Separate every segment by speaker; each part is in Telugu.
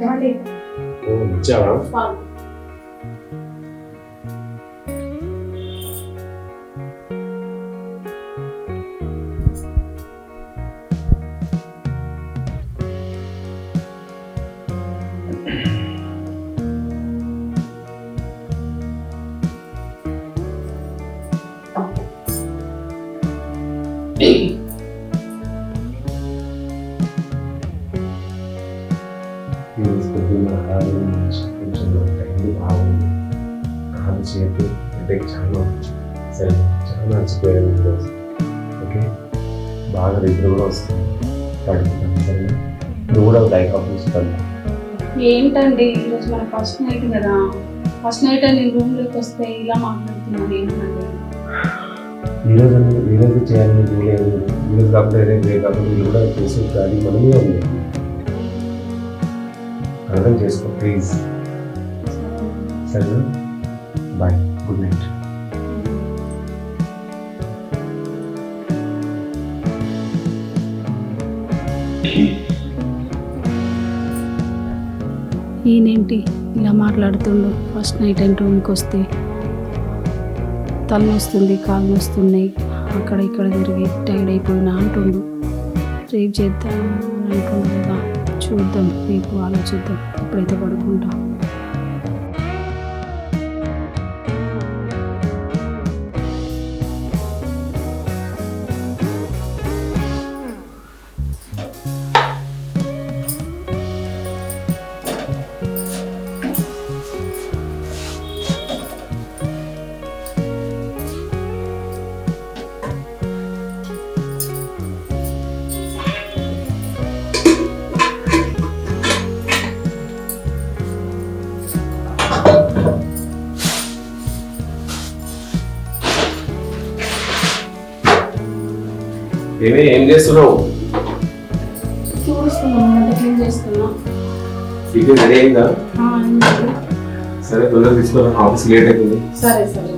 Speaker 1: ఏమండి
Speaker 2: ఓ, ఇచ్చావా
Speaker 1: పాలు
Speaker 2: చేతి హెడేక్ చాలా. సరే చాలా అలసిపోయాను ఈరోజు ఓకే? బాగా నిద్ర కూడా వస్తుంది. పడుకుంటాను సరేనా? నువ్వు కూడా లైక్ ఆఫ్ ఇస్తాను
Speaker 1: ఏంటండి? ఈరోజు మన ఫస్ట్ నైట్ కదా. ఫస్ట్ నైట్ నేను రూమ్లోకి వస్తే ఇలా మాట్లాడుతున్నాను ఏంటండి
Speaker 2: ఈరోజు ఈరోజు చేయాలని రూల్ లేదు. ఈరోజు కాకుండా రేపు కాకుండా వీళ్ళు కూడా చేసే అది మనమే ఉంది. అర్థం చేసుకో ప్లీజ్. సరేనా? బాయ్ గుడ్ నైట్
Speaker 1: ఈయనేంటి ఇలా మాట్లాడుతుండు? ఫస్ట్ నైట్ అండ్ రూమ్కి వస్తే తలనొస్తుంది కాళ్ళు అక్కడ ఇక్కడ తిరిగి టైర్డ్ అయిపోయినా అంటుండు. రేపు చేద్దాం అనుకుంటుందా చూద్దాం రేపు ఆలోచిద్దాం. ఇప్పుడైతే పడుకుంటా.
Speaker 2: ఏమే ఏం చేస్తున్నావు. సరే తొందరగా తీసుకోరా ఆఫీస్ లేట్ అవుతుంది
Speaker 1: సరే సరే.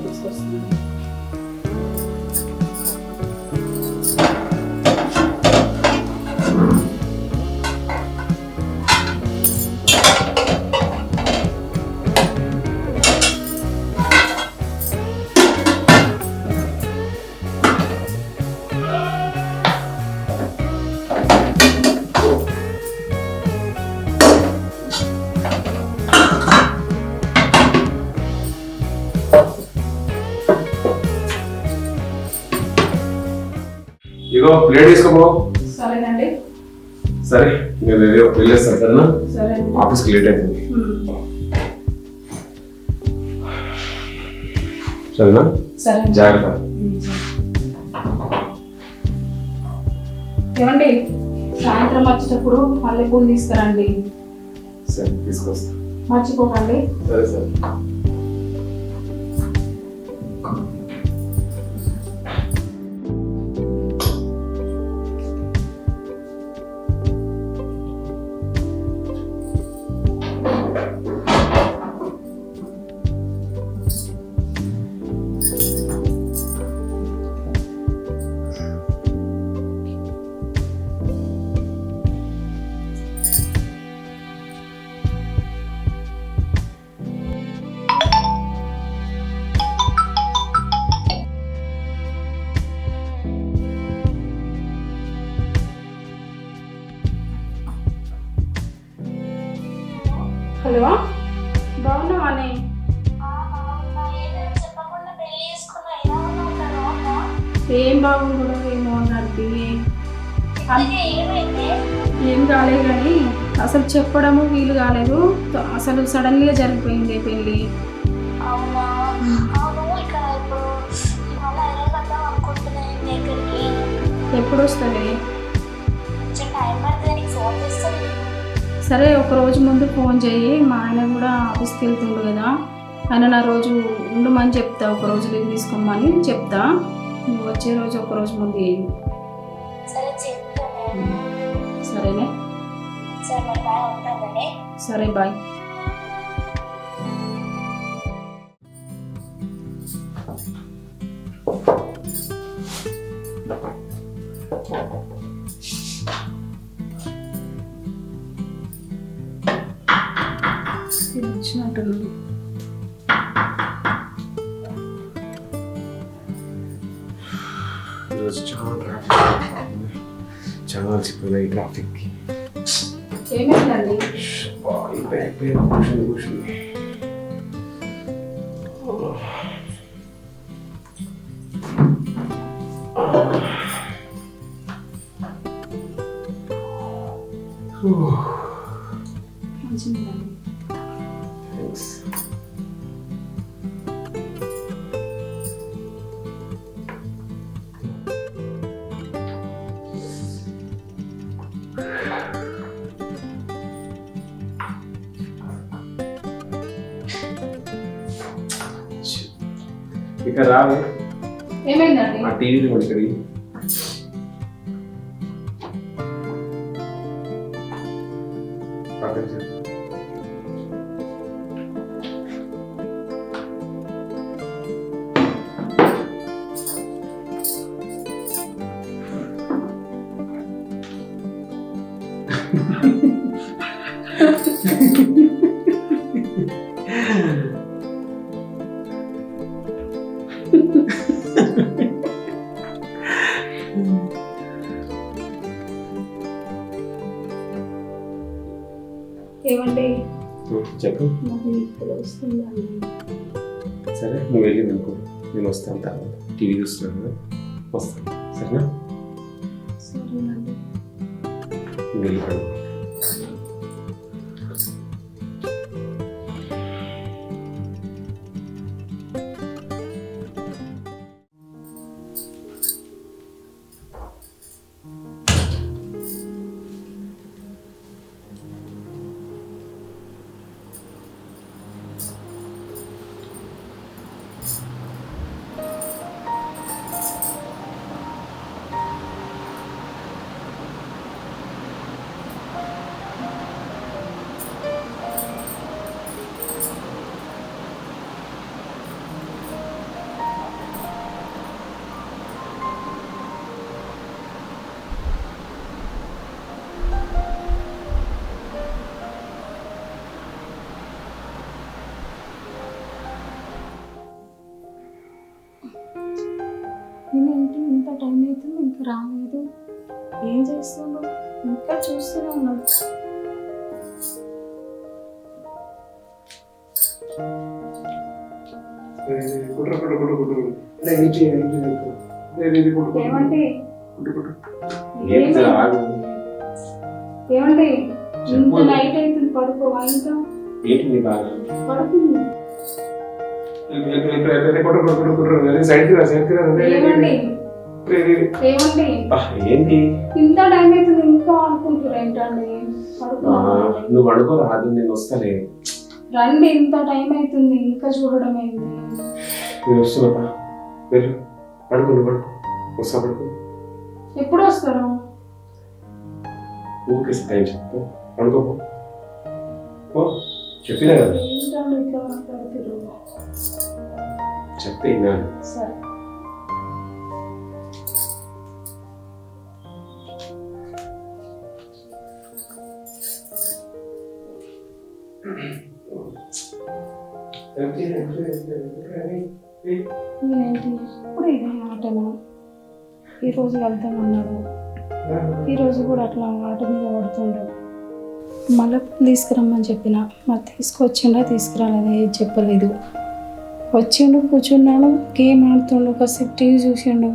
Speaker 1: సరేనండి.
Speaker 2: సరే నేను వెళ్ళి- వెళ్ళేస్తాను సరేనా
Speaker 1: సరే.
Speaker 2: ఆఫీస్కి లేట్ అవుతుంది. సరేనా?
Speaker 1: సరే.
Speaker 2: జాగ్రత్త.
Speaker 1: ఏమండి సాయంత్రం వచ్చేటప్పుడు మల్లెపూలు తీసుకురండి.
Speaker 2: సరే తీసుకొస్తా.
Speaker 1: మర్చిపోకండి.
Speaker 2: సరే సరే.
Speaker 1: ఏం కాలేదు కానీ అసలు చెప్పడము వీలు కాలేదు. అసలు సడన్గా జరిగిపోయింది పెళ్ళి. ఎప్పుడు వస్తుంది సరే ఒక రోజు ముందు ఫోన్ చేయి. మా ఆయన కూడా ఆఫీస్కి వెళ్తుండు కదా. ఆయన నా రోజు ఉండమని చెప్తా ఒక రోజు లీవ్ తీసుకోమని చెప్తా. నువ్వు వచ్చే రోజు ఒక రోజు ముందు సరేనే
Speaker 3: సరే మరి బాగా ఉంటానండి
Speaker 1: సరే బాయ్ ఆఫీస్కి వచ్చినట్టున్నాను
Speaker 2: చాలా అలసిపోయినాయి ఈ ట్రాఫిక్కి
Speaker 1: ఏమైందండి?
Speaker 2: ఈ బ్యాక్ పెయిన్ కూర్చుని కూర్చుని
Speaker 1: మంచిదండి
Speaker 2: థ్యాంక్స్ ఇక రావే.
Speaker 1: ఏమైందండి?
Speaker 2: ఆ టీవీలో కూడా ఇక్కడ
Speaker 1: వస్తుందండి
Speaker 2: సరే నువ్వు వెళ్ళి అనుకో నేను వస్తాను తర్వాత. టీవీ చూస్తున్నాను వస్తాను. సరేనా? కుట్ర కుట్ర కుట్ర కుట్ర ఇది కుట్ర.
Speaker 1: ఏమండి
Speaker 2: కుట్ర, కుట్ర.
Speaker 1: ఇంత. నైట్ అవుతుంది పడుకోవా ఇంకా
Speaker 2: ఏంటి నీ బాధ?
Speaker 1: పడుకుంది
Speaker 2: ఇక్కడ, ఇక్కడ, ఇక్కడ, ఇక్కడ, కుట్ర, కుట్ర, కుట్ర, కుట్ర. లే, సైడ్కి రా, సైడ్కి రా. లే, లే, లే,
Speaker 1: ఏమండి
Speaker 2: లే, లే, లే.
Speaker 1: ఏమండి
Speaker 2: బా, ఏంటి
Speaker 1: ఇంత టైం అవుతుంది ఇంకా అనుకుంటారు ఏంటండి
Speaker 2: నువ్వు అడుగు రాదు నేను వస్తానే
Speaker 1: రండి ఇంత టైం అవుతుంది ఇంకా చూడడం ఏంటి
Speaker 2: నేను వస్తున్నా వెళ్ళు. పడుకో నువ్వు పడుకో. వస్తా పడుకో.
Speaker 1: ఎప్పుడు వస్తారు?
Speaker 2: ఊరికే టైం చెప్పు పడుకోపో పో. చెప్పినా కదా? చెప్తే విన్నాను
Speaker 1: సరే. నేనేంటి? ఇప్పుడు ఇదే మాటను? ఈరోజు వెళ్తామన్నాడు ఈరోజు కూడా అట్లా ఆట మీద పడుతుండ్రు మళ్ళీ తీసుకురమ్మని చెప్పిన. మరి తీసుకొచ్చిండ్రా తీసుకురాలేదా? ఏది చెప్పలేదు. వచ్చిండు కూర్చున్నాడు గేమ్ ఆడుతుండు కాసేపు టీవీ చూసిండు.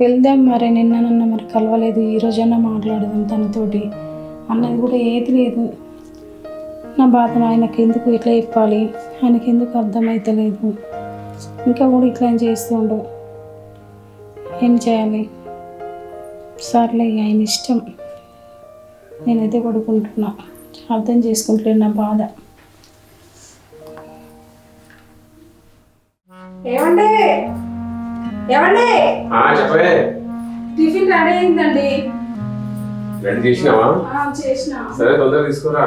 Speaker 1: వెళ్దాం మరి నిన్ననన్న మరి కలవలేదు. ఈ రోజన్నా మాట్లాడదాం తనతోటి. అన్నది కూడా ఏది లేదు. నా బాధను ఆయనకి ఎందుకు ఇట్లా చెప్పాలి? ఆయనకి ఎందుకు అర్థమైతలేదు? ఇంకా కూడా ఇట్లా చేస్తుండు ఏం చేయాలి? సర్లే ఆయన ఇష్టం. నేనైతే పడుకుంటున్నా. అర్థం చేసుకుంటలేను నా బాధ. ఏమండి? ఏమండి?
Speaker 2: చెప్పే
Speaker 1: టిఫిన్ రెడీ అయిందండి.
Speaker 2: రెడీ చేసినావా?
Speaker 1: చేసిన.
Speaker 2: సరే తొందరగా తీసుకురా.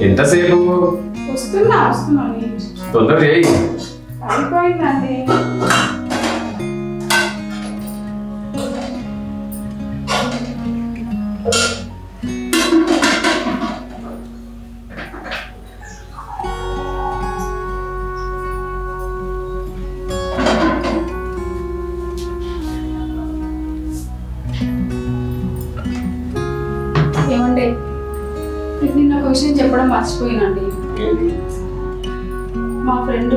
Speaker 2: ఎంతసేపు?
Speaker 1: వస్తున్నా వస్తున్నా
Speaker 2: తొందర చేయి.
Speaker 1: అయిపోయిందండి. మర్చిపోయినండి. మా ఫ్రెండ్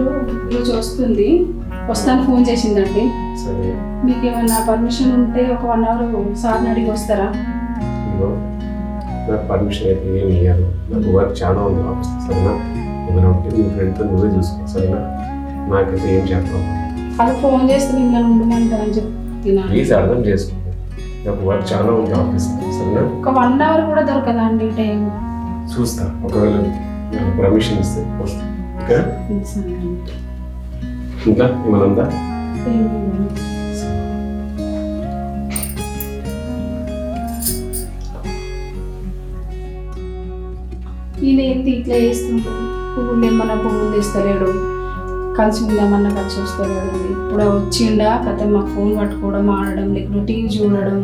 Speaker 1: ఈరోజు వస్తుంది. వస్తాను ఫోన్ చేసిందండి. మీకు ఏమైనా పర్మిషన్ ఉంటే ఒక వన్ అవర్ సార్ని అడిగి వస్తారా?
Speaker 2: నాకు పర్మిషన్ అయితే ఏమి ఇయ్యారు. నాకు వర్క్ చాలా ఉంది ఆఫీస్ సరేనా? ఏమైనా ఉంటే మీ ఫ్రెండ్తో నువ్వే చూసుకో సరేనా? నాకైతే ఏం చెప్పాలి
Speaker 1: వాళ్ళు ఫోన్ చేస్తే మిమ్మల్ని ఉండమంటారని చెప్తున్నాను
Speaker 2: ప్లీజ్ అర్థం చేసుకో. నాకు వర్క్ చాలా ఉంది ఆఫీస్ సరేనా?
Speaker 1: ఒక వన్ అవర్ కూడా దొరకదా అండి టైం
Speaker 2: చూస్తా. ఒకవేళ పర్మిషన్ ఇస్తే వస్తా ఓకే ఇంకా ఏమైనా
Speaker 1: ఈయన ఏంటి ఇట్లా చేస్తుంటాడు పువ్వులు ఏమన్నా పువ్వులు తీస్తలేడు. కలిసి ఉందామన్నా కలిసి వస్తలేడు. ఇప్పుడు వచ్చిండా కథ మా ఫోన్ పట్టుకోవడం ఆడడం లేకుంటే టీవీ చూడడం.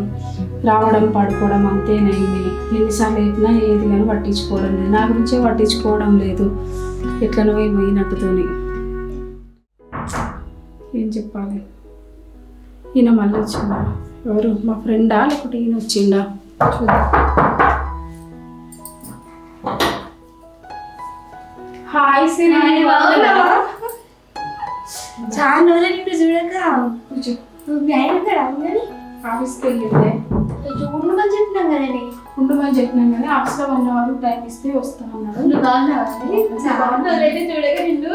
Speaker 1: రావడం పడుకోవడం అంతేనైంది. ఎన్నిసార్లు చెప్పినా ఏది కానీ పట్టించుకోవడం లేదు. నా గురించే పట్టించుకోవడం లేదు. ఎట్లనో ఏమో ఈయనకుతోని ఏం చెప్పాలి? ఈయన మళ్ళీ వచ్చిండా? ఎవరు? మా ఫ్రెండా లేకపోతే ఈయన వచ్చిండా? చూద్దాం హాయ్ సిరి?
Speaker 3: చాలా రోజులు చూడక.
Speaker 1: ఆఫీస్కి వెళ్ళిందే.
Speaker 3: ఉండమని చెప్పినాం కదండి.
Speaker 1: ఉండమని చెప్పినాం కానీ ఆఫీస్లో వన్ అవర్ టైం ఇస్తే
Speaker 3: నువ్వు బాగున్నావా చాలా రోజులైతే చూడక నిన్ను.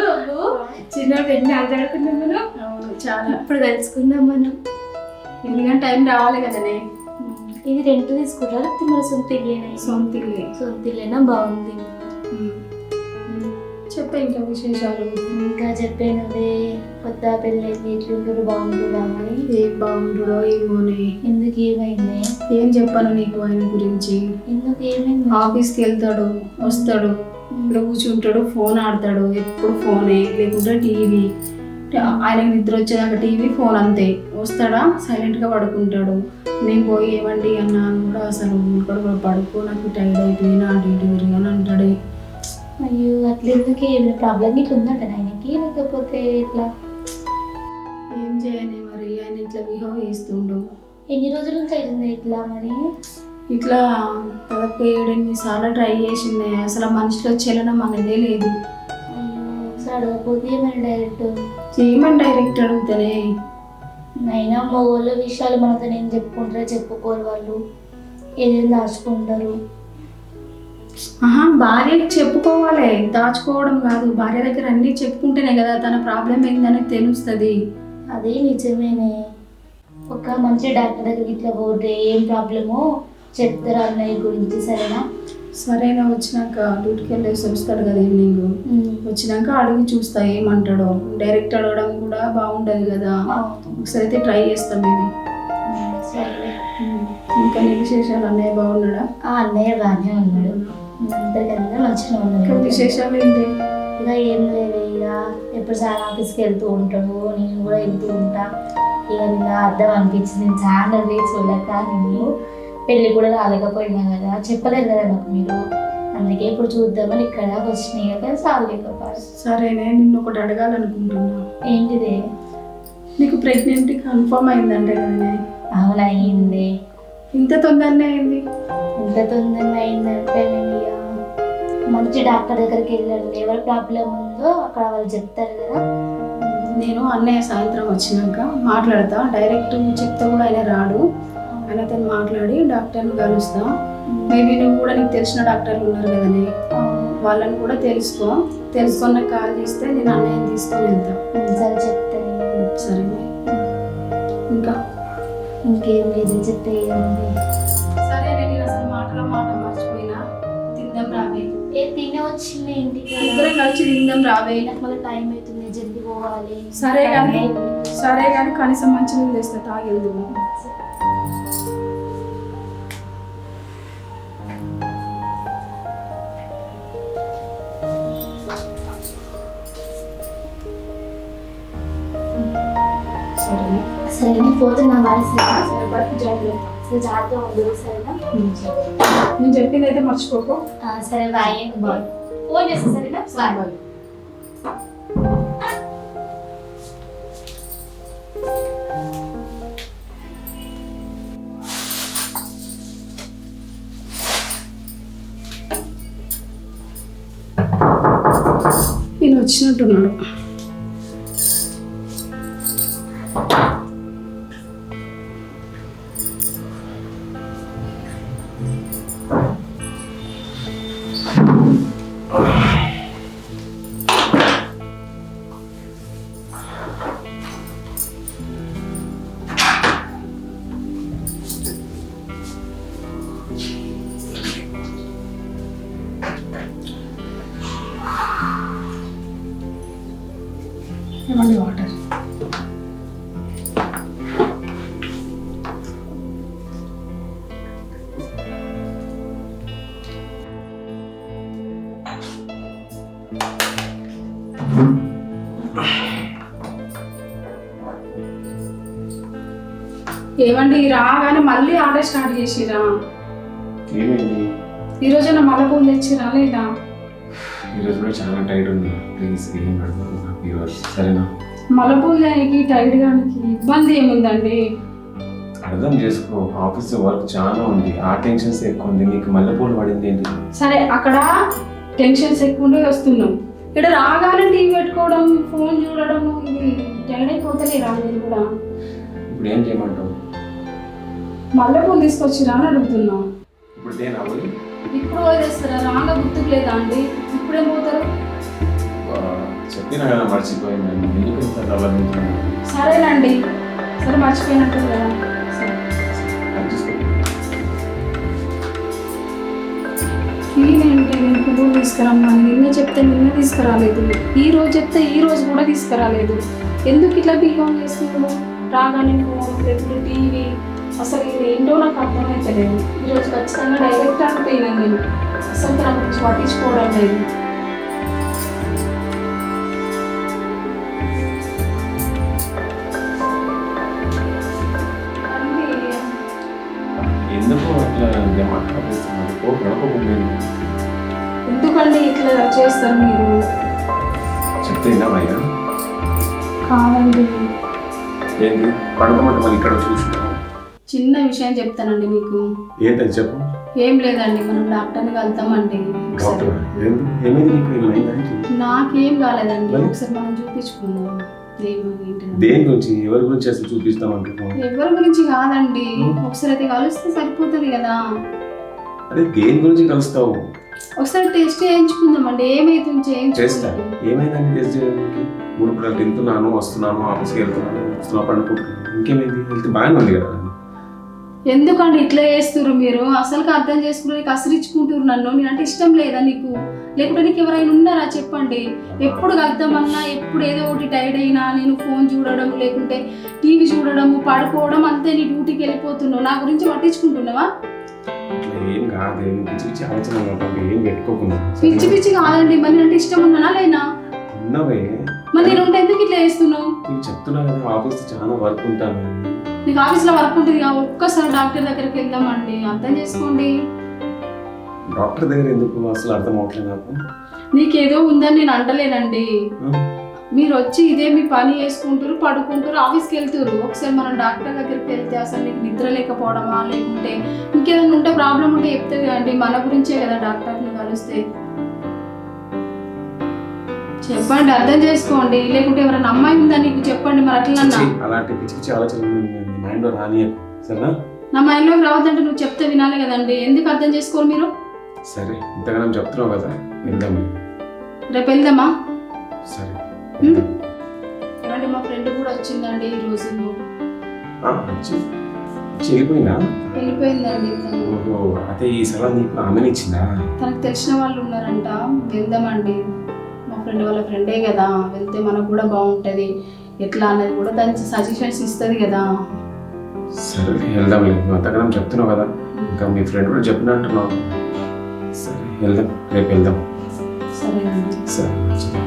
Speaker 3: చిన్న పెట్టి ఆధాడుకున్నాం మనం
Speaker 1: చాలా.
Speaker 3: ఇప్పుడు కలుసుకుందాం మనం.
Speaker 1: ఎందుకంటే టైం రావాలి కదనే.
Speaker 3: ఇది రెంట్ తీసుకుంటారా? లేకపోతే మన సొంత ఇల్లేనా?
Speaker 1: సొంత ఇల్లే.
Speaker 3: సొంత ఇల్లేనా? బాగుంది.
Speaker 1: చెప్పే ఇంకా విశేషాలు.
Speaker 3: ఇంకా చెప్పానుదే కొత్త పెళ్ళైంది ఎట్లుంటారు? బాగుంటుందా అని
Speaker 1: ఏం బాగుంటుందో ఏమోనే
Speaker 3: ఎందుకు ఏమైంది?
Speaker 1: ఏం చెప్పాను నీకు ఆయన గురించి.
Speaker 3: ఎందుకు ఏమైంది?
Speaker 1: ఆఫీస్కి వెళ్తాడు వస్తాడు. ఇక్కడ కూర్చుంటాడు ఫోన్ ఆడతాడు. ఎప్పుడు ఫోనే లేకుంటే టీవీ. ఆయనకి నిద్ర వచ్చేదాకా టీవీ ఫోన్ అంతే. వస్తాడా? సైలెంట్గా పడుకుంటాడు. నేను పోయి ఏమండి అన్నా అని కూడా అసలు ఇక్కడ కూడా పడుకో నాకు టైర్డ్ అయిపోయినా అటు ఇటు తిరిగాను అంటాడే.
Speaker 3: అయ్యో అట్లా ఎందుకు ఏమైనా ప్రాబ్లం ఇట్లా ఉందంట ఆయనకి? లేకపోతే ఇట్లా
Speaker 1: చేయని మరి ఆయన ఇట్లా బిహేవ్ చేస్తుండు
Speaker 3: ఎన్ని రోజుల నుంచి అవుతుంది ఇట్లా మరి?
Speaker 1: ఇట్లా పదకొండు ఏడెనిమిది సార్లు ట్రై చేసింది అసలు మనిషిలో చలనం అనేదే లేదు.
Speaker 3: అడగకపోతే ఏమైనా డైరెక్ట్
Speaker 1: ఏమని డైరెక్ట్ అడుగుతానే?
Speaker 3: అయినా మగోళ్ళ విషయాలు మనతో నేను చెప్పుకుంటారా చెప్పుకోరు వాళ్ళు. ఏదైనా దాచుకుంటారు?
Speaker 1: ఆహా భార్యకి చెప్పుకోవాలి. దాచుకోవడం కాదు. భార్య దగ్గర అన్నీ చెప్పుకుంటేనే కదా తన ప్రాబ్లం ఏందని తెలుస్తుంది.
Speaker 3: అదే నిజమేనే. ఒక మంచి డాక్టర్ దగ్గరికి ఇట్లా పోతే ఏం ప్రాబ్లమో చెప్తారు అన్నయ్య గురించి సరేనా?
Speaker 1: సరేనా వచ్చినాక డ్యూటీకి వెళ్ళేసి వస్తాడు కదా ఈవినింగ్ వచ్చినాక అడిగి చూస్తా ఏమంటాడో. డైరెక్ట్ అడగడం కూడా బాగుండదు కదా. ఒకసారి అయితే ట్రై చేస్తాం ఇది ఇంకా నీ విశేషాలు? అన్నయ్య బాగున్నాడా?
Speaker 3: ఆ అన్నయ్య బాగానే ఉన్నాడు. అందరికన్నా మంచిగా ఉన్నాడు.
Speaker 1: విశేషాలు ఏంటి?
Speaker 3: ఇక ఏం లేదు ఇక ఎప్పుడు సార్ ఆఫీస్కి వెళ్తూ ఉంటాడు నేను కూడా వెళ్తూ ఉంటా. ఇక నిన్న అర్థం అనిపించింది నేను చాలా చూడక నేను పెళ్ళి కూడా రాలేకపోయినా కదా చెప్పలేదు కదా నాకు మీరు. అందుకే ఇప్పుడు చూద్దామని ఇక్కడ వచ్చినాయి కదా చాలేకపోయారు
Speaker 1: సరేనే నిన్ను ఒకటి అడగాలనుకుంటున్నా.
Speaker 3: ఏంటిది?
Speaker 1: నీకు ప్రెగ్నెంట్ కన్ఫర్మ్ అయిందంటే కదనే
Speaker 3: అవును అయింది.
Speaker 1: ఇంత తొందరనే అయింది.
Speaker 3: ఎంత తొందరగా అయిందంటే నేను మంచి డాక్టర్ దగ్గరికి వెళ్ళండి. ఎవరి ప్రాబ్లం ఉందో అక్కడ వాళ్ళు చెప్తారు కదా.
Speaker 1: నేను అన్నయ్య సాయంత్రం వచ్చినాక మాట్లాడతా. డైరెక్ట్ చెప్తే కూడా ఆయన రాడు. ఆయనతో మాట్లాడి డాక్టర్ని కలుస్తా. మేబీ నువ్వు కూడా నీకు తెలిసిన డాక్టర్లు ఉన్నారు కదనే. వాళ్ళని కూడా తెలుసుకో. తెలుసుకున్న కాల్ చేస్తే నేను అన్నయ్యని తీసుకొని వెళ్తా.
Speaker 3: సరే చెప్తాను
Speaker 1: సరే ఇంకా?
Speaker 3: ఇంకేం లేదు చెప్తే తినే వచ్చింది ఇంటికి
Speaker 1: ఇద్దరం కలిసి తిందాం రావే
Speaker 3: నాకు టైం అవుతుంది జల్ది
Speaker 1: సరే కానీ సరే కానీ కనీసం మంచి నీళ్ళు వేస్తే తాగేద్దాము
Speaker 3: సరే పోతున్నా బాగా సరే
Speaker 1: జాగ్రత్త.
Speaker 3: జాగ్రత్త ఉండదు సరేనా?
Speaker 1: నేను చెప్పింది అయితే మర్చిపోకు.
Speaker 3: సరే బాయ్ బాయ్ ఫోన్ చేస్తా సరేనా? బాయ్
Speaker 1: ఈయన వచ్చినట్టున్నాడు ఏమండి? రాగానే మళ్ళీ ఆర్డర్ స్టార్ట్ చేసిరా
Speaker 2: ఏమైంది?
Speaker 1: ఈరోజు నా మళ్ళీ పూలు తెచ్చిరా లేదా?
Speaker 2: ఈరోజు కూడా చాలా టైట్ ఉంది ప్లీజ్ ఏం సరేనా?
Speaker 1: మల్లెపూలు దానికి టైడ్ గానికి ఇబ్బంది ఏముందండి?
Speaker 2: అర్థం చేసుకో. ఆఫీస్ వర్క్ చాలా ఉంది. ఆ టెన్షన్స్ ఎక్కువ ఉంది. నీకు మల్లెపూలు పడింది ఏంటి?
Speaker 1: సరే అక్కడ టెన్షన్స్ ఎక్కువ ఉండి వస్తున్నాం. ఇక్కడ రాగానే టీవీ పెట్టుకోవడం ఫోన్ చూడడం ఇది టైడ్ అయిపోతలేరా మీరు కూడా?
Speaker 2: ఇప్పుడు ఏం చేయమంటావు?
Speaker 1: మల్లెపూలు తీసుకొచ్చిరా అని అడుగుతున్నాం.
Speaker 2: ఇప్పుడు దేని అవ్వాలి
Speaker 1: ఇప్పుడు వదిలేస్తారా రాగా గుర్తుకు లేదా అండి? ఇప్పుడేం పోతారు?
Speaker 2: చెప్పినా కదా ఎందుకు ఇంత
Speaker 1: సరేనండి. సరే మర్చిపోయినట్టు కదా. సరే.
Speaker 2: అది చూసుకో.
Speaker 1: ఏంటంటే నేను పువ్వులు తీసుకురమ్మని నిన్న చెప్తే నిన్న తీసుకురాలేదు. ఈ రోజు చెప్తే ఈ రోజు కూడా తీసుకురాలేదు. ఎందుకు ఇట్లా బిహేవ్ చేస్తున్నాడు రాగానే ఫోన్ లేకపోతే టీవీ అసలు ఇది ఏంటో నాకు అర్థమైతలేదు ఈరోజు ఖచ్చితంగా డైరెక్ట్ అంటుపోయినాను నేను అసలు నా గురించి పట్టించుకోవడం లేదు. ఎందుకండి ఇట్లా చేస్తారు మీరు?
Speaker 2: చెప్తే
Speaker 1: కాదండి.
Speaker 2: ఏంటి? పడుకోమంటే మళ్ళీ ఇక్కడ చూసుకున్నావు
Speaker 1: చిన్న విషయం చెప్తానండి మీకు.
Speaker 2: ఏంటది చెప్పు.
Speaker 1: ఏం లేదండి మనం డాక్టర్ని వెళ్తామండి
Speaker 2: డాక్టర్? ఏమైంది నీకు?
Speaker 1: నాకేం కాలేదండి? ఒకసారి మనం చూపించుకుందాం.
Speaker 2: దేని గురించి ఎవరి గురించి అసలు చూపిస్తాం అంటున్నావు
Speaker 1: ఎవరి గురించి కాదండి. ఒకసారి అయితే కలిస్తే సరిపోతుంది కదా.
Speaker 2: అదే దేని గురించి కలుస్తావు?
Speaker 1: ఒకసారి టెస్ట్ చేయించుకుందామండి ఏమైతుంది
Speaker 2: చేస్తా
Speaker 1: చేయించుకుందాం.
Speaker 2: ఏమైందండి టెస్ట్ చేయడానికి? మూడు పూటలు తింటున్నాను వస్తున్నాను ఆఫీస్కి వెళ్తున్నాను వస్తున్నా పండుకుంటున్నాను. ఇంకేమైంది? హెల్త్ బాగానే ఉంది కదా?
Speaker 1: ఎందుకండి ఇట్లా చేస్తుర్రు మీరు? అసలుకి అర్థం చేసుకుని కసిరించుకుంటున్నారు నన్ను? నేనంటే ఇష్టం లేదా నీకు? లేకుంటే నీకు ఎవరైనా ఉన్నారా చెప్పండి. ఎప్పుడు కలుద్దామన్నా ఎప్పుడు ఏదో ఒకటి టైర్డ్ అయినా నేను ఫోన్ చూడడం లేకుంటే టీవీ చూడడం పడుకోవడం అంతే నీ డ్యూటీకి వెళ్ళిపోతున్నావు. నా గురించి పట్టించుకుంటున్నావా?
Speaker 2: ఏం కాదు. పిచ్చి పిచ్చి ఆలోచన కాకుండా ఏం పెట్టుకోకుండా.
Speaker 1: పిచ్చి పిచ్చి కాదండి. మరి అంటే ఇష్టం ఉన్నానా లేనా?
Speaker 2: ఉన్నవే.
Speaker 1: మరి నేను ఉంటే ఎందుకు ఇట్లా చేస్తున్నావు?
Speaker 2: నీకు చెప్తున్నా కదా ఆఫీస్ చాలా వర్క్ ఉంటాను.
Speaker 1: నీకు ఆఫీస్లో వర్క్ ఉంటుంది ఒక్కసారి డాక్టర్ దగ్గరికి వెళ్దామండి అర్థం చేసుకోండి.
Speaker 2: డాక్టర్ దగ్గర ఎందుకు అసలు అర్థం అవట్లేదు నాకు?
Speaker 1: నీకేదో ఉందని నేను అంటలేనండి? మీరు వచ్చి ఇదే మీ పని చేసుకుంటారు పడుకుంటారు ఆఫీస్కి వెళ్తారు ఒకసారి మనం డాక్టర్ దగ్గరికి వెళ్తే అసలు నీకు నిద్ర లేకపోవడమా లేకుంటే ఇంకేదైనా ఉంటే ప్రాబ్లం ఉంటే చెప్తుంది కదండి మన గురించే కదా డాక్టర్ని కలిస్తే. చెప్పండి అర్థం చేసుకోండి. లేకుంటే ఎవరైనా అమ్మాయి ఉందా నీకు? చెప్పండి మరి అట్లా
Speaker 2: అలాంటి పిచ్చి పిచ్చి ఆలోచన మైండ్లో రానియకు సరేనా?
Speaker 1: నా మైండ్లోకి రావద్దంటే నువ్వు చెప్తే వినాలి కదండి. ఎందుకు అర్థం చేసుకోరు మీరు?
Speaker 2: సరే ఇంతగానం చెప్తున్నావు కదా వెళ్దాం
Speaker 1: రేపు వెళ్దామా?
Speaker 2: సరే?
Speaker 1: ఏమంటే మా ఫ్రెండ్ కూడా వచ్చిందండి ఈ రోజు.
Speaker 2: వచ్చి వెళ్ళిపోయిందా?
Speaker 1: వెళ్ళిపోయిందండి.
Speaker 2: ఓహో అదే ఈ సలహా నీకు ఆమెను ఇచ్చిందా?
Speaker 1: తనకు తెలిసిన వాళ్ళు ఉన్నారంట. వెళ్దామండి. మా ఫ్రెండ్ వాళ్ళ ఫ్రెండే కదా. వెళ్తే మనకు కూడా బాగుంటుంది. ఎట్లా అన్నది కూడా దానికి సజెషన్స్ ఇస్తుంది కదా.
Speaker 2: సరే వెళ్దాం లేదు నువ్వు అంతగానం చెప్తున్నావు కదా. ఇంకా మీ ఫ్రెండ్ కూడా చెప్పినట్టున్నావు సరే వెళ్దాం. రేపు వెళ్దాం. సరే మంచిది.